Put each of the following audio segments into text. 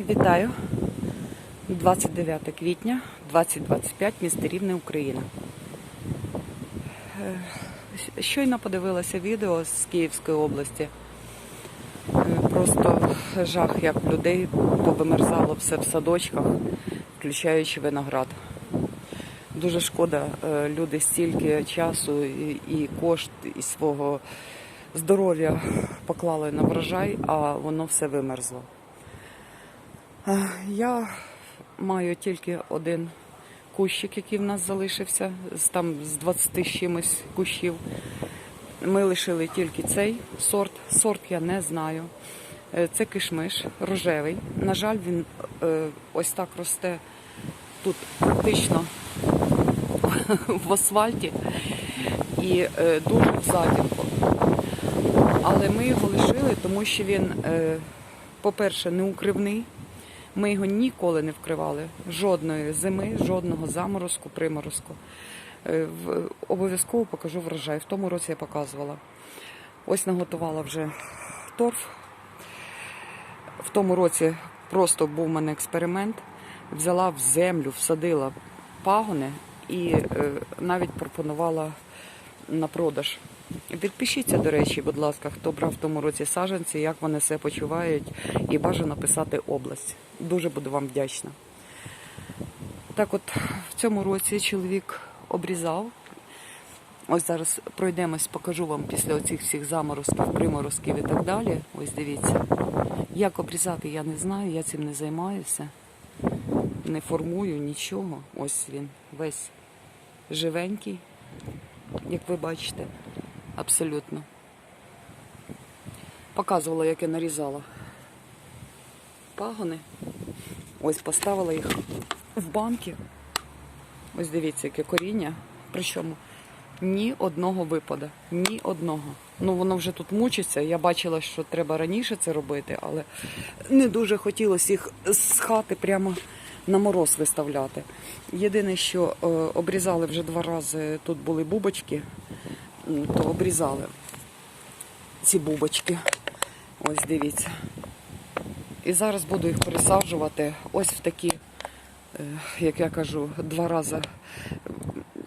Вітаю. 29 квітня 2025, місто Рівне, Україна. Е, Щойно подивилася відео з Київської області. Е, Просто жах, як людей повимерзало все в садочках, включаючи виноград. Дуже шкода, е, люди стільки часу і, кошт і свого здоров'я поклали на врожай, а воно все вимерзло. Е, Я маю тільки один кущик, який в нас залишився, там з 20 чимось кущів. Ми лишили тільки цей сорт. Сорт я не знаю. Е, Це кишмиш рожевий. На жаль, він е, ось так росте тут практично в асфальті і дуже в затінку. Але ми його лишили, тому що він, по-перше, не укривний. Ми його ніколи не вкривали. Жодної зими, жодного заморозку, приморозку. Е, Обов'язково покажу врожай. В тому році я показувала. Ось наготувала вже торф. В тому році просто був у мене експеримент. Взяла в землю, всадила пагони і е, навіть пропонувала на продаж. Підпишіться, до речі, будь ласка, хто брав в тому році саджанці, як вони себе почувають, і бажано писати область. Дуже буду вам вдячна. Так от в цьому році чоловік обрізав. Ось зараз пройдемось, покажу вам після оцих всіх заморозків, приморозків і так далі. Ось дивіться. Як обрізати, я не знаю, я цим не займаюся. Не формую нічого. Ось він весь живенький, як ви бачите, абсолютно. Показувала, як я нарізала пагони. Ось поставила їх в банки. Ось дивіться, яке коріння. Причому ні одного випада, ні одного. Ну воно вже тут мучиться. Я бачила, що треба раніше це робити, але не дуже хотілося їх з хати прямо на мороз виставляти. Єдине, що е, обрізали вже два рази, тут були бубочки, то обрізали ці бубочки. Ось дивіться. І зараз буду їх пересаджувати ось в такі, е, як я кажу, два рази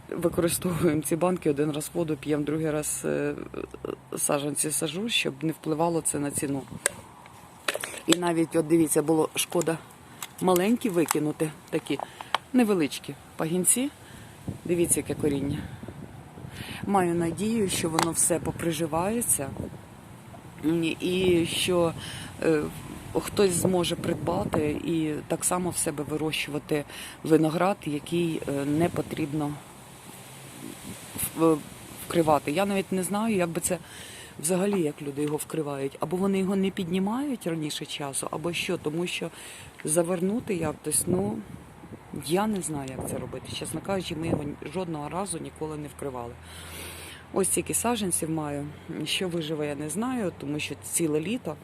використовуємо ці банки, один раз воду п'ємо, другий раз е, саджанці сажу, щоб не впливало це на ціну. І навіть, от дивіться, було шкода маленькі викинути, такі невеличкі пагінці. Дивіться, яке коріння. Маю надію, що воно все поприживається і що е, хтось зможе придбати і так само в себе вирощувати виноград, який е, не потрібно вкривати. Я навіть не знаю, як би це взагалі як люди його вкривають. Або вони його не піднімають раніше часу, або що, тому що завернути якось, ну. Я не знаю, як це робити. Чесно кажучи, ми його жодного разу ніколи не вкривали. Ось тільки саджанців маю. Що виживе, я не знаю, тому що ціле літо.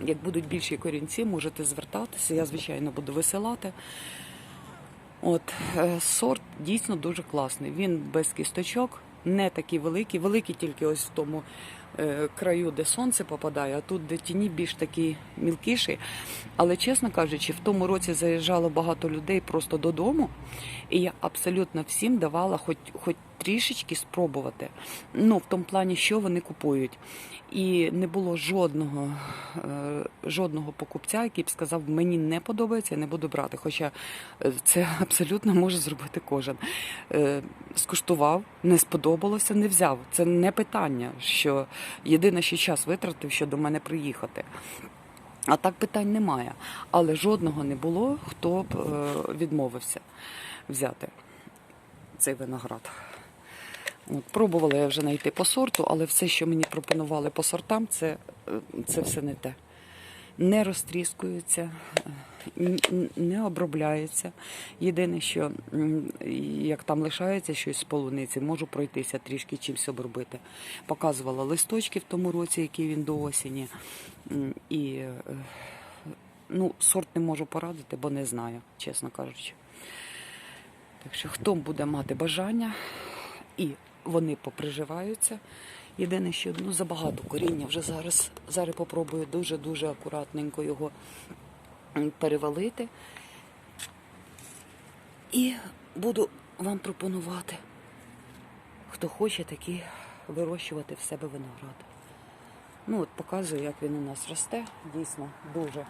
Як будуть більші корінці, можете звертатися. Я, звичайно, буду висилати. От е, сорт дійсно дуже класний. Він без кісточок, не такий великий. Великий тільки ось в тому краю, де сонце попадає, а тут, де тіні, більш такі мілкіші. Але чесно кажучи, в тому році заїжджало багато людей просто додому, і я абсолютно всім давала хоч, хоч трішечки спробувати. Ну, в тому плані, що вони купують. І не було жодного, е, жодного покупця, який б сказав, мені не подобається, я не буду брати. Хоча е, це абсолютно може зробити кожен. Е, Скуштував, не сподобалося, не взяв. Це не питання, що єдине, що час витратив, що до мене приїхати. А так питань немає. Але жодного не було, хто б відмовився взяти цей виноград. От, пробувала я вже знайти по сорту, але все, що мені пропонували по сортам, це, е, це все не те. Не розтріскується, е, не обробляється. Єдине, що як там лишається щось з полуниці, можу пройтися трішки чимось обробити. Показувала листочки в тому році, які він до осені. І е, ну, сорт не можу порадити, бо не знаю, чесно кажучи. Так що хто буде мати бажання і вони поприживаються. Єдине, що ну, забагато коріння вже зараз. Зараз попробую дуже-дуже акуратненько його перевалити. І буду вам пропонувати, хто хоче такі вирощувати в себе виноград. Ну от показую, як він у нас росте. Дійсно, дуже.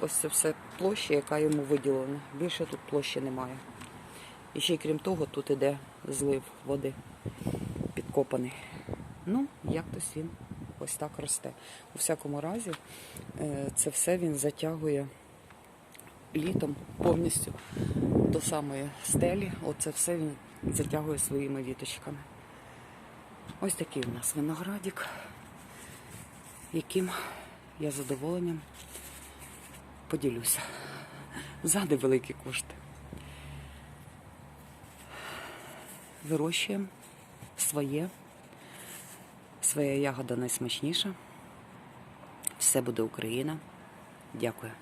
Ось це все площа, яка йому виділена. Більше тут площі немає. І ще й крім того, тут іде злив води підкопаний. Ну, як тось він ось так росте. У всякому разі, е, це все він затягує літом повністю до самої стелі. Оце все він затягує своїми віточками. Ось такий у нас виноградик, яким я задоволенням поділюся. За невеликі кошти. Вирощуємо своє. Своя ягода найсмачніша. Все буде Україна. Дякую.